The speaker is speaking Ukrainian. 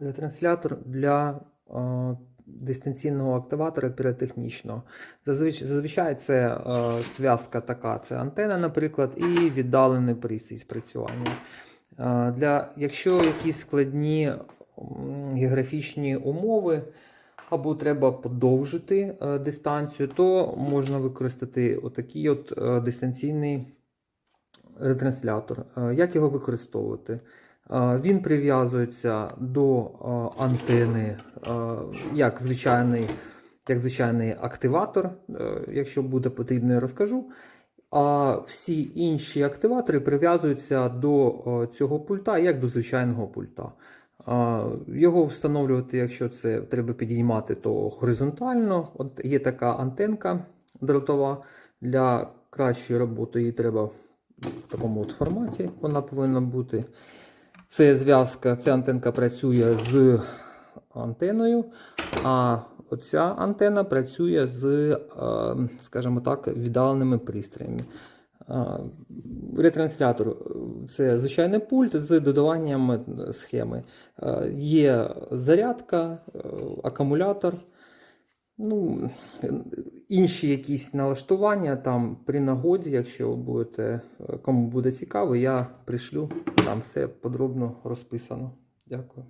ретранслятор для е, дистанційного активатора піротехнічного. Зазвичай, зазвичай це е, зв'язка така: це антена, наприклад, і віддалений пристрій спрацювання. Е, для, якщо якісь складні географічні умови, або треба подовжити е, дистанцію, то можна використати отакий от е, дистанційний ретранслятор. Е, Як його використовувати? Е, Він прив'язується до е, антени е, як звичайний, як звичайний активатор. Якщо буде потрібно, я розкажу. А всі інші активатори прив'язуються до цього пульта як до звичайного пульта. Його встановлювати, якщо це треба підіймати, то горизонтально. От є така антенка дротова для кращої роботи. Її треба в такому от форматі. Вона повинна бути. Це зв'язка, ця антенка працює з антеною, а оця антена працює з, е, скажімо так, віддаленими пристроями. Ретранслятор це звичайний пульт з додаванням схеми. Е, Є зарядка, е, акумулятор. Ну, інші якісь налаштування там при нагоді, якщо будете, е, кому буде цікаво, я пришлю. Там все подробно розписано. Дякую.